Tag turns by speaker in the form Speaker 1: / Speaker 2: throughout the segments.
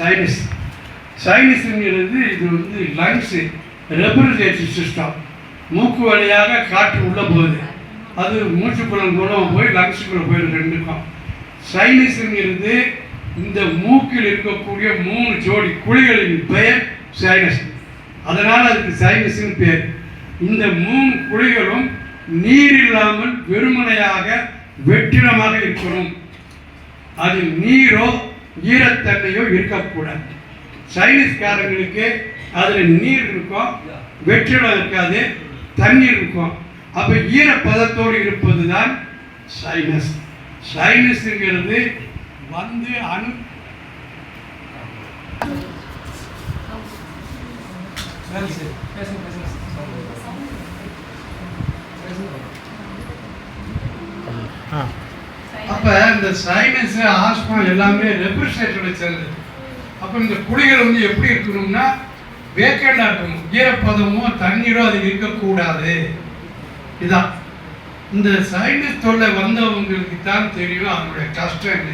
Speaker 1: Sinus சைனஸுங்கிறது இது வந்து lungs ரெப்ரிஜரேட்டிவ் system மூக்கு வழியாக காற்று உள்ளே போகுது. அது மூச்சுக்குழல் மூலம் போய் லங்ஸுக்குள்ளே போயிடும் ரெண்டுக்கும். சைனஸுங்கிறது இந்த மூக்கில் இருக்கக்கூடிய மூணு ஜோடி குழிகளின் பெயர் சைனஸ் அதனால் அதுக்கு சைனஸ்னு பேர். இந்த மூணு குழிகளும் நீர் இல்லாமல் வெறுமனையாக வெற்றிடமாக இருக்கணும். அது நீரோ ஈரத்தன்மையோ இருக்கக்கூடாது. சைனீஸ்காரங்களுக்கு அதில் நீர் இருக்கும் வெற்றிடம் இருக்காது தண்ணீர் இருக்கும். அப்போ ஈரப்பதத்தோடு இருப்பது தான் சைனஸ் சைனஸுங்கிறது வந்து அணு. அப்போ இந்த சைனஸ் ஆஸ்மா எல்லாமே ரெப்ரிசேட்டோட சேர்ந்தது அப்போ இந்த குழிகள் வந்து எப்படி இருக்கணும்னா வேக்கண்டாக இருக்கணும் ஈரப்பதமோ தண்ணீரோ அது இருக்கக்கூடாது. இதான். இந்த சைனஸ் தொல்லை வந்தவங்களுக்கு தான் தெரியும் அவங்களுடைய கஷ்டம் என்ன.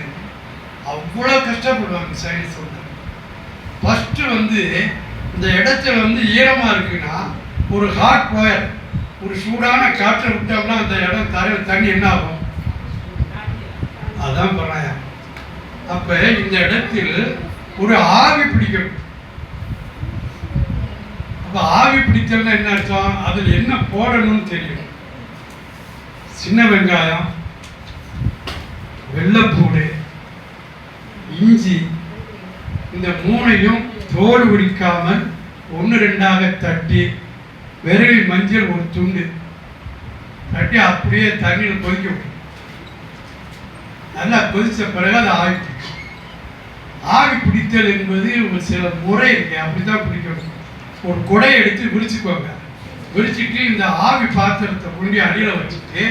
Speaker 1: அவ்வளோ கஷ்டப்படுவாங்க சைனஸ் தொல்லை. ஃபஸ்ட்டு வந்து இந்த இடத்துல வந்து ஈரமாக இருக்குன்னா ஒரு ஹாட் ஒயர் ஒரு சூடான காற்றை விட்டோம்னா அந்த இடம் தரையில் தண்ணி என்ன ஆகும்? அதான் பிராயம் அப்ப இந்த இடத்தில் ஒரு ஆவி பிடிக்கணும் அப்ப ஆவி பிடித்தல்னா என்ன அர்த்தம்? அதுல என்ன போடணும்னு தெரியும். சின்ன வெங்காயம் வெள்ளப்பூடு இஞ்சி இந்த மூணையும் தோல் உரிக்காமல் ஒன்று ரெண்டாக தட்டி விரலில் மஞ்சள் ஒரு துண்டு. தட்டி அப்படியே தண்ணியில் கொதிக்க விடும் நல்லா கொதித்த பிறகு அது ஆவி பிடிக்கும். ஆவி பிடித்தல் என்பது ஒரு சில முறை இருக்கு. அப்படிதான் பிடிக்கணும் ஒரு குடையை எடுத்து விரிச்சுக்கோங்க. விரிச்சிட்டு இந்த ஆவி பாத்திரத்தை கொண்டு அடியில் வச்சுட்டு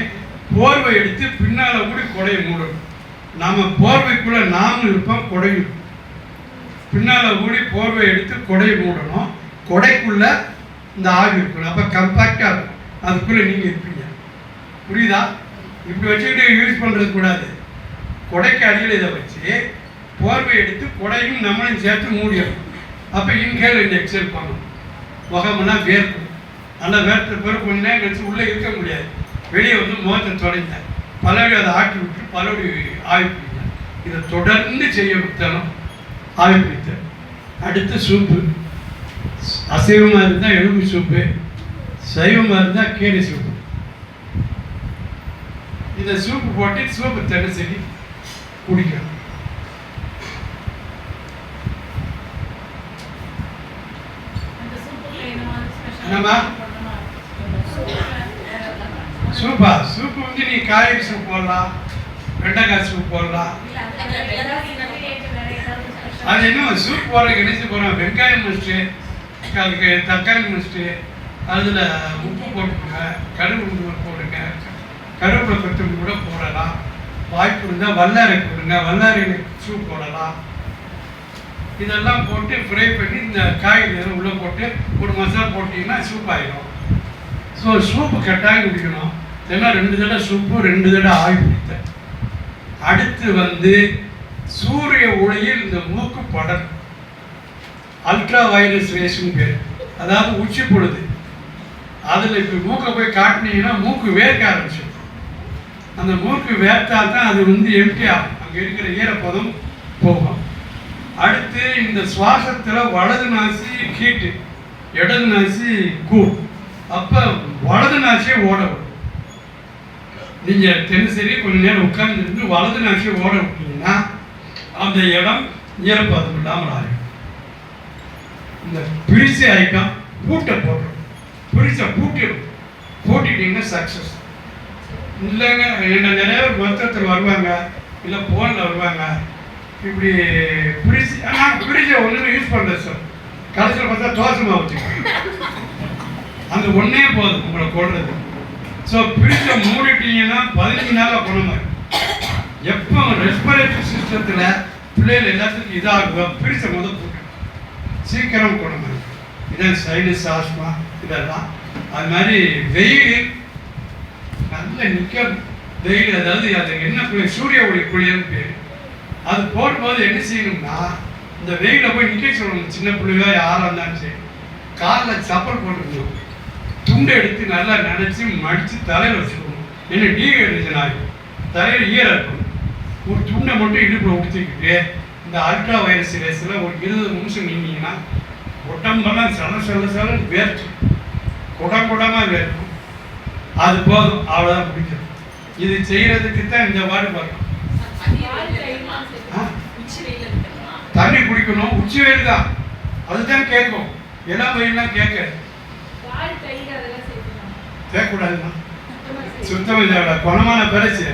Speaker 1: போர்வை எடுத்து பின்னால் கூட குடையை மூடணும். நம்ம போர்வைக்குள்ள நாமும் இருப்போம் குடையும் பின்னால் கூடி போர்வை எடுத்து கொடையை மூடணும். கொடைக்குள்ள இந்த ஆவி இருக்கணும் அப்போ கம்பேக்டாக இருக்கும். அதுக்குள்ளே நீங்கள் இருப்பீங்க. புரியுதா? இப்படி வச்சுக்கிட்டு யூஸ் பண்ணுறது கூடாது. கொடைக்கு அடியில் இதை வச்சு போர்வை எடுத்து கொடையும் நம்மளையும் சேர்த்து மூடியும் அப்போ இன்ஹேல் அண்ட் எக்ஸேல் பண்ணணும் முகம்னா வேர்க்கும். நல்லா வேர்த்த பிறகு கொஞ்ச நேரம் கழிச்சு உள்ளே இருக்க முடியாது. வெளியே வந்து முகத்தை தொலைந்தேன் பலவடி அதை ஆட்டி விட்டு பலபடி ஆவி பிடித்தேன் இதை தொடர்ந்து செய்ய தினம். ஆவி பிடித்தேன் அடுத்து சூப்பு. அசைவமாக இருந்தால் எலும்பு சூப்பு. சைவமாக இருந்தால் கீரை சூப்பு. இந்த சூப்பு போட்டு சூப்பு தினசரி குடிக்கணும் என்னம்மா? சூப்பா? சூப்பு வந்து நீ காய்கறி சூப் போடலாம் வெண்டைக்காய் சூப் போடலாம் அது என்ன சூப் போடுற கணிச்சு போகிறோம் வெங்காயம் முடிச்சுட்டு அதுக்கு தக்காளி முடிச்சுட்டு அதில் உப்பு போட்டுக்கோங்க உப்பு போடுங்க கருவேப்பிலை கொத்தமல்லி கூட போடலாம். வாய்ப்பு இருந்தால் வல்லாரை போடுங்க வல்லாரையில் சூப் போடலாம். இதெல்லாம் போட்டு ஃப்ரை பண்ணி இந்த காய்கறி உள்ளே போட்டு ஒரு மசாலா போட்டிங்கன்னா சூப் ஆகிடும் ஸோ சூப்பு கட்டாயம் குடிக்கணும். இதெல்லாம் ரெண்டு தடவை சூப்பு ரெண்டு தடவை ஆவி பிடித்தேன் அடுத்து வந்து சூரிய ஒளியில் இந்த மூக்கு படம் அல்ட்ரா வைரஸ் ரேஷன் பேர் அதாவது உச்சி பொழுது. அதில் இப்போ மூக்கை போய் காட்டினீங்கன்னா மூக்கு வேர்க்க ஆரம்பிச்சிடும். அந்த மூக்கு வேர்த்தா தான் அது வந்து எம்டி ஆகும். அங்கே இருக்கிற ஈரப்பதம் போகும். அடுத்து இந்த சுவாசத்தில் வலது நாசி ஹீட்டு இடது நாசி கூ. அப்போ வலது நாசியை ஓட விடும். நீங்கள் தினசரி கொஞ்ச நேரம் உட்கார்ந்துருந்து வலது நாசியை ஓட விட்டீங்கன்னா அந்த இடம் ஈரப்பதம் இல்லாமல் ஆகிடும் இந்த பிரிச்சு ஐக்கம் பூட்டை போட்டுரும். பிரிச்சை பூட்டிடும் பூட்டிட்டீங்கன்னா சக்ஸஸ் இல்லைங்க என்ன நிறைய பேர் வருவாங்க இல்லை ஃபோனில் வருவாங்க. இப்படி பிரிச்சு ஆனால் பிரிச்ச ஒன்றுமே யூஸ் பண்ணல சார் கடைசியில் பார்த்தா தோசை மாவு வச்சுக்கோங்க. அந்த ஒன்றே போதும் உங்களை கொள்றது ஸோ பிரிச்ச மூடிட்டீங்கன்னா பதினஞ்சு நாளாக குணமாயிடும் எப்போ ரெஸ்பிரேட்டரி சிஸ்டத்தில் பிள்ளைகள் எல்லாத்துக்கும் இதாகுதோ பிரிச்ச முதல் போட்டு சீக்கிரம் குணமாயிடும் இதான் சைனஸ் ஆஸ்மா இதெல்லாம். அது மாதிரி வெயில் நல்ல நிற்க வெயில் அதாவது அது என்ன குளிர் சூரிய ஒளி குளிர்னு பேர். அது போடும்போது என்ன செய்யணும்னா இந்த வெயில போய் நிக்க சொல்லணும். சின்ன பிள்ளைங்க யாரா இருந்தாலும் சரி. காலில் சப்பல் போட்டுக்கணும். துண்டை எடுத்து நல்லா நினச்சி மடித்து தலையில் வச்சுக்கணும். என்ன டீஹைட்ரேஷன் ஆகும் தலையில் ஈரம் இருக்கணும் ஒரு துண்டை மட்டும் இடுப்பில் உடுத்திக்கிட்டு இந்த அல்ட்ரா வைரஸ் ரேஸில் ஒரு இருபது நிமிஷம் நின்னீங்கன்னா உடம்பெல்லாம் சல சல சல வேர்த்து குடம் குடமாக வேர்க்கும். அது போதும் அவ்வளோதான் பிடிக்கும் இது செய்கிறதுக்கு தான் இந்த வார்டு பார்க்கணும்? தண்ணி குடிக்கணும் உச்சி வெயில் தான். அதுதான் கேட்கும். இளம் வெயில்லாம் கேட்காது கேட்கக்கூடாதுன்னா சுத்தம் இல்லை குணமான பிறச்சு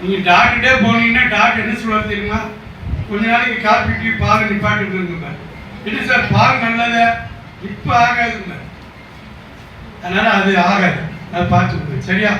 Speaker 1: நீங்க டாக்டர்டே போனீங்கன்னா டாக்டர் என்ன சொல்லுவார் தெரியுமா? கொஞ்ச நாளைக்கு காப்பி டீ பால் நிப்பாட்டி இருந்துங்க என்ன சார் பால் நல்லது? இப்போ ஆகாதுங்க அதனால அது ஆகாது. அதை பார்த்துக்கோங்க. சரியா?